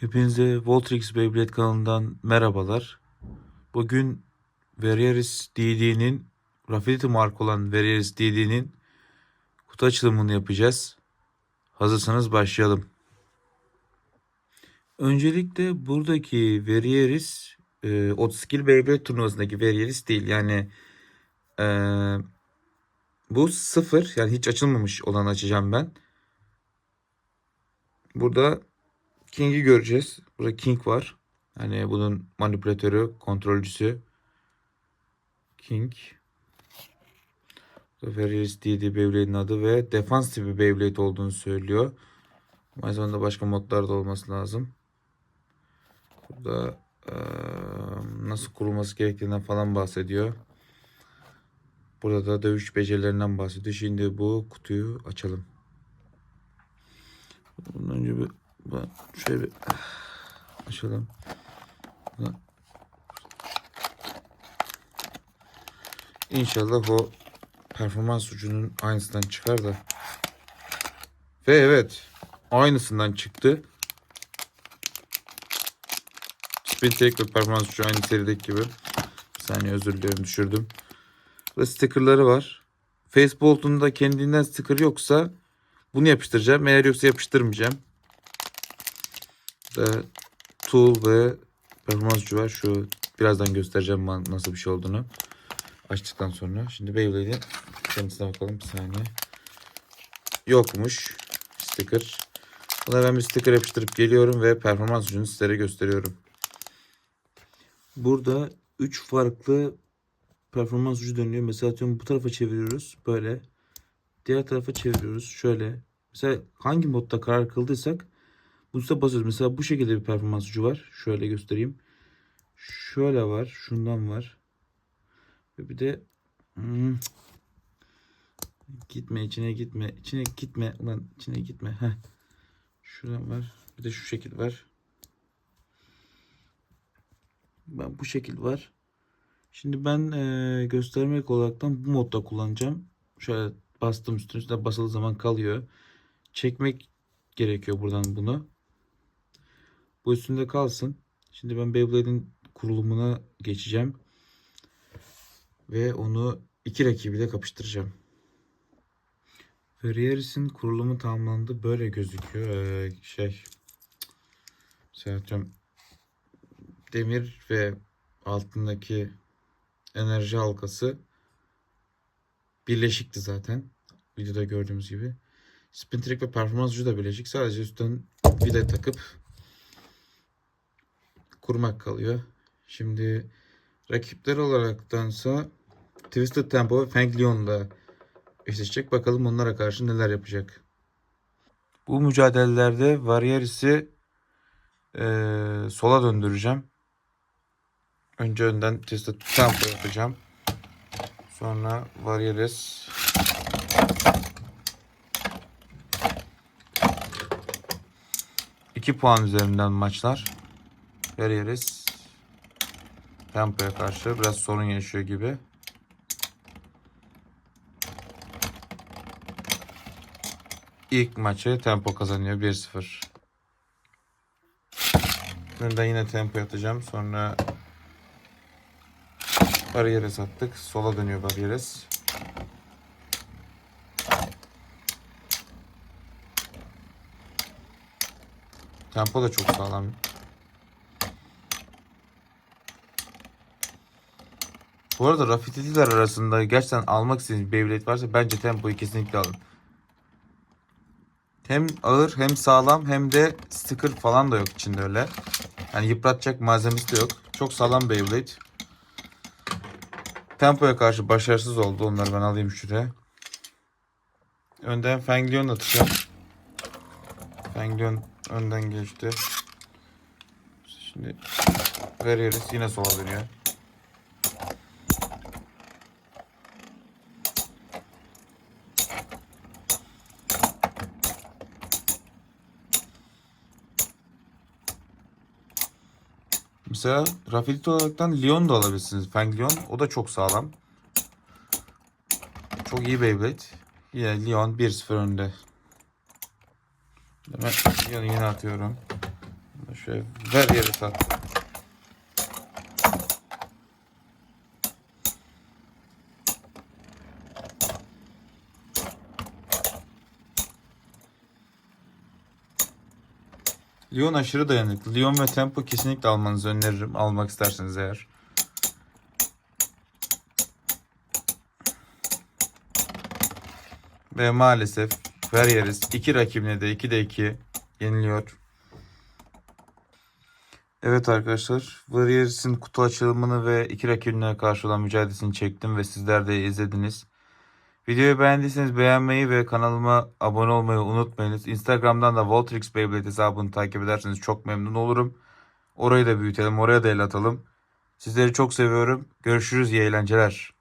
Hepinize Voltrix Beyblade kanalından merhabalar. Bugün Verieris DD'nin Raffinity marka olan Verieris DD'nin kutu açılımını yapacağız. Hazırsanız başlayalım. Öncelikle buradaki Verieris e, Otskill Beyblade turnuvasındaki Verieris değil. Yani e, bu sıfır yani hiç açılmamış olan açacağım ben. Burada King'i göreceğiz. Burada King var. Hani bunun manipülatörü, kontrolcüsü. King. Ferris diye Beyblade'in adı ve defans tipi Beyblade olduğunu söylüyor. Aynı zamanda başka modlar da olması lazım. Burada eee, nasıl kurulması gerektiğinden falan bahsediyor. Burada da dövüş becerilerinden bahsediyor. Şimdi bu kutuyu açalım. Bundan önce bir şöyle bir açalım. İnşallah o performans ucunun aynısından çıkar da. Ve evet aynısından çıktı. Spin Take ve performans ucu aynı serideki gibi. Bir saniye özür diliyorum düşürdüm. Burada stickerları var. Facebook'un da kendinden sticker yoksa bunu yapıştıracağım. Eğer yoksa yapıştırmayacağım. Da tool ve performans ucu var. Şu birazdan göstereceğim nasıl bir şey olduğunu. Açtıktan sonra. Şimdi Beyblade'in kendisine bakalım bir saniye. Yokmuş sticker. Buna ben bir sticker yapıştırıp geliyorum ve performans ucunu sizlere gösteriyorum. Burada 3 farklı performans ucu dönüyor. Mesela atıyorum bu tarafa çeviriyoruz. Böyle. Diğer tarafa çeviriyoruz. Şöyle. Mesela hangi modda karar kıldıysak üstte basıyoruz. Mesela bu şekilde bir performans ucu var. Şöyle göstereyim. Şöyle var. Şundan var. Ve bir de hmm, gitme içine gitme. içine gitme. Ulan içine gitme. Heh. Şuradan var. Bir de şu şekil var. Ben bu şekil var. Şimdi ben eee, göstermek olaraktan bu modda kullanacağım. Şöyle bastım üstüne üstüne basılı zaman kalıyor. Çekmek gerekiyor buradan bunu. Bu üstünde kalsın. Şimdi ben Beyblade'in kurulumuna geçeceğim. Ve onu iki rakibiyle kapıştıracağım. Ferrieris'in kurulumu tamamlandı. Böyle gözüküyor. Ee, şey atıyorum, demir ve altındaki enerji halkası birleşikti zaten. Videoda gördüğümüz gibi. Spin Trick ve performans ucu da birleşik. Sadece üstten vida takıp kurmak kalıyor. Şimdi rakipler olaraktansa Twisted Tempo ve Feng Leon'la eşleşecek. Bakalım onlara karşı neler yapacak. Bu mücadelelerde Varieris'i eee, sola döndüreceğim. Önce önden Twisted Tempo yapacağım. Sonra Varieris İki puan üzerinden maçlar. Varieris Tempo'ya karşı biraz sorun yaşıyor gibi. İlk maçı Tempo kazanıyor 1-0. Önden yine tempo atacağım. Sonra Barieres attık. Sola dönüyor Barieres. Tempo da çok sağlam. Bu arada Rafiticiler arasında gerçekten almak istediğiniz Beyblade varsa bence Tempo'yu kesinlikle alın. Hem ağır hem sağlam hem de sticker falan da yok içinde öyle. Yani yıpratacak malzemesi de yok. Çok sağlam Beyblade. Tempo'ya karşı başarısız oldu. Onları ben alayım şuraya. Önden Fenglion atacağım. Fenglion önden geçti. Şimdi veriyoruz. Yine sola dönüyor. Mesela Rafilit olaraktan Leon da alabilirsiniz. Feng Leon. O da çok sağlam. Çok iyi Beyblade. Yine Leon 1-0 önde. Hemen yine atıyorum. Şöyle ver yere sat. Lyon aşırı dayanıklı. Lyon ve Tempo kesinlikle almanızı öneririm. Almak isterseniz eğer. Ve maalesef Veryeris iki rakibine de 2'de 2 yeniliyor. Evet arkadaşlar, Variers'in kutu açılımını ve iki rakibine karşı olan mücadelesini çektim ve sizler de izlediniz. Videoyu beğendiyseniz beğenmeyi ve kanalıma abone olmayı unutmayınız. Instagram'dan da Voltrix Beyblade hesabını takip ederseniz çok memnun olurum. Orayı da büyütelim, oraya da el atalım. Sizleri çok seviyorum. Görüşürüz, iyi eğlenceler.